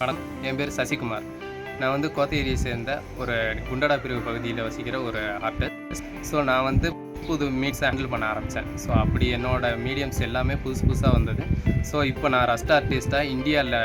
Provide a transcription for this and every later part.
வணக்கம். என் பேர் சசிகுமார். நான் வந்து கோத்தகிரியை சேர்ந்த ஒரு குண்டடா பிரிவு பகுதியில் வசிக்கிற ஒரு ஆர்டிஸ்ட் ஸோ நான் வந்து புது மீட்ஸ் ஹேண்டில் பண்ண ஆரம்பித்தேன் ஸோ அப்படி என்னோட மீடியம்ஸ் எல்லாமே புதுசு புதுசாக வந்தது. ஸோ இப்போ நான் ரெஸ்ட் ஆர்டிஸ்ட்டாக இந்தியாவில்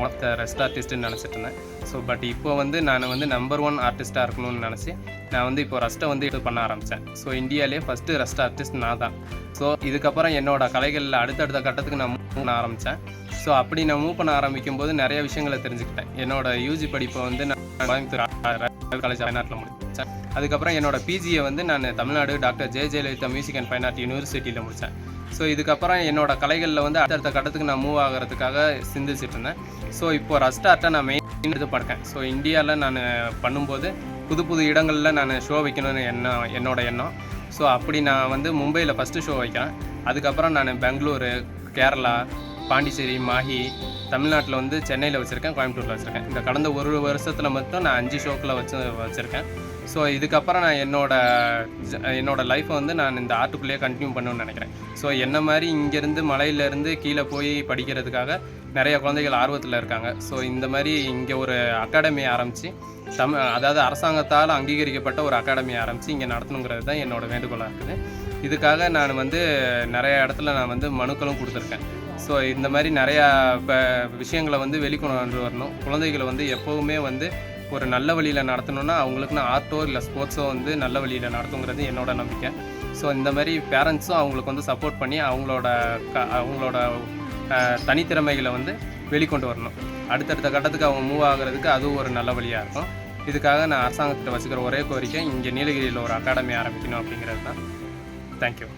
ஒருத்த ரெஸ்ட் ஆர்டிஸ்ட்டுன்னு நினச்சிட்டு இருந்தேன். ஸோ பட் இப்போ வந்து நான் வந்து நம்பர் ஒன் ஆர்டிஸ்ட்டாக இருக்கணும்னு நினச்சி நான் வந்து இப்போ ரெஸ்ட்டை வந்து இது பண்ண ஆரம்பித்தேன் ஸோ இந்தியாவிலே ஃபஸ்ட்டு ரெஸ்ட் ஆர்டிஸ்ட் நான் தான். ஸோ இதுக்கப்புறம் என்னோடய கலைகளில் அடுத்தடுத்த கட்டத்துக்கு நான் மூவ் ஆரம்பித்தேன் ஸோ அப்படி நான் மூவ் பண்ண ஆரம்பிக்கும் போது நிறைய விஷயங்களை தெரிஞ்சுக்கிட்டேன். என்னோட யூஜி படிப்பை வந்து நான் கோயம்புத்தூர் காலேஜ் ஃபைன் முடித்தேன் அதுக்கப்புறம் என்னோட பிஜியை வந்து நான் Tamil Nadu doctor J Jayalalithaa music and fine art யூனிவர்சிட்டியில் முடித்தேன் ஸோ இதுக்கப்புறம் என்னோட கலைகளில் வந்து அடுத்தடுத்த கட்டத்துக்கு நான் மூவ் ஆகிறதுக்காக சிந்திச்சுட்டு இருந்தேன். ஸோ இப்போ ரஸ்ட் ஆர்ட்டை நான் மெயின் இது படுக்கேன். ஸோ இந்தியாவில் நான் பண்ணும்போது புது புது இடங்களில் நான் ஷோ வைக்கணும்னு எண்ணம் என்னோட எண்ணம். ஸோ அப்படி நான் வந்து மும்பையில் ஃபஸ்ட்டு ஷோ வைக்கிறேன். அதுக்கப்புறம் நான் பெங்களூரு கேரளா பாண்டிச்சேரி மாஹி தமிழ்நாட்டில் வந்து சென்னையில் வச்சுருக்கேன் கோயம்புத்தூரில் வச்சுருக்கேன். இந்த கடந்த ஒரு வருஷத்தில் மட்டும் நான் அஞ்சு ஷோக்கில் வச்சு வச்சுருக்கேன். ஸோ இதுக்கப்புறம் நான் என்னோட ஜ- என்னோட லைஃப்பை வந்து நான் இந்த ஆர்ட்டுக்குள்ளேயே கண்டினியூ பண்ணணும்னு நினைக்கிறேன். ஸோ என்ன மாதிரி இங்கேருந்து மலையிலேருந்து கீழே போய் படிக்கிறதுக்காக நிறைய குழந்தைகள் ஆர்வத்தில் இருக்காங்க. ஸோ இந்த மாதிரி இங்கே ஒரு அகாடமி ஆரம்பித்து தமிழ் அதாவது அரசாங்கத்தால் அங்கீகரிக்கப்பட்ட ஒரு அகாடமி ஆரம்பித்து இங்கே நடத்தணுங்கிறது தான் என்னோட வேண்டுகோளாக இருக்குது. இதுக்காக நான் வந்து நிறைய இடத்துல நான் வந்து மனுக்களும் கொடுத்துருக்கேன். ஸோ இந்த மாதிரி நிறையா இப்போ விஷயங்களை வந்து வெளிக்கொண்டு வரணும். குழந்தைகளை வந்து எப்போவுமே வந்து ஒரு நல்ல வழியில் நடத்தணும்னா அவங்களுக்குன்னு ஆர்ட்டோ இல்லை ஸ்போர்ட்ஸோ வந்து நல்ல வழியில் நடத்துங்கிறது என்னோட நம்பிக்கை. ஸோ இந்த மாதிரி பேரண்ட்ஸும் அவங்களுக்கு வந்து சப்போர்ட் பண்ணி அவங்களோட க அவங்களோட தனித்திறமைகளை வந்து வெளிக்கொண்டு வரணும். அடுத்தடுத்த கட்டத்துக்கு அவங்க மூவ் ஆகுறதுக்கு அதுவும் ஒரு நல்ல வழியாக இருக்கும். இதுக்காக நான் அரசாங்கத்திட்ட வச்சுக்கிற ஒரே கோரிக்கை இங்கே நீலகிரியில் ஒரு அகாடமி ஆரம்பிக்கணும் அப்படிங்கிறது தான் தேங்க்யூ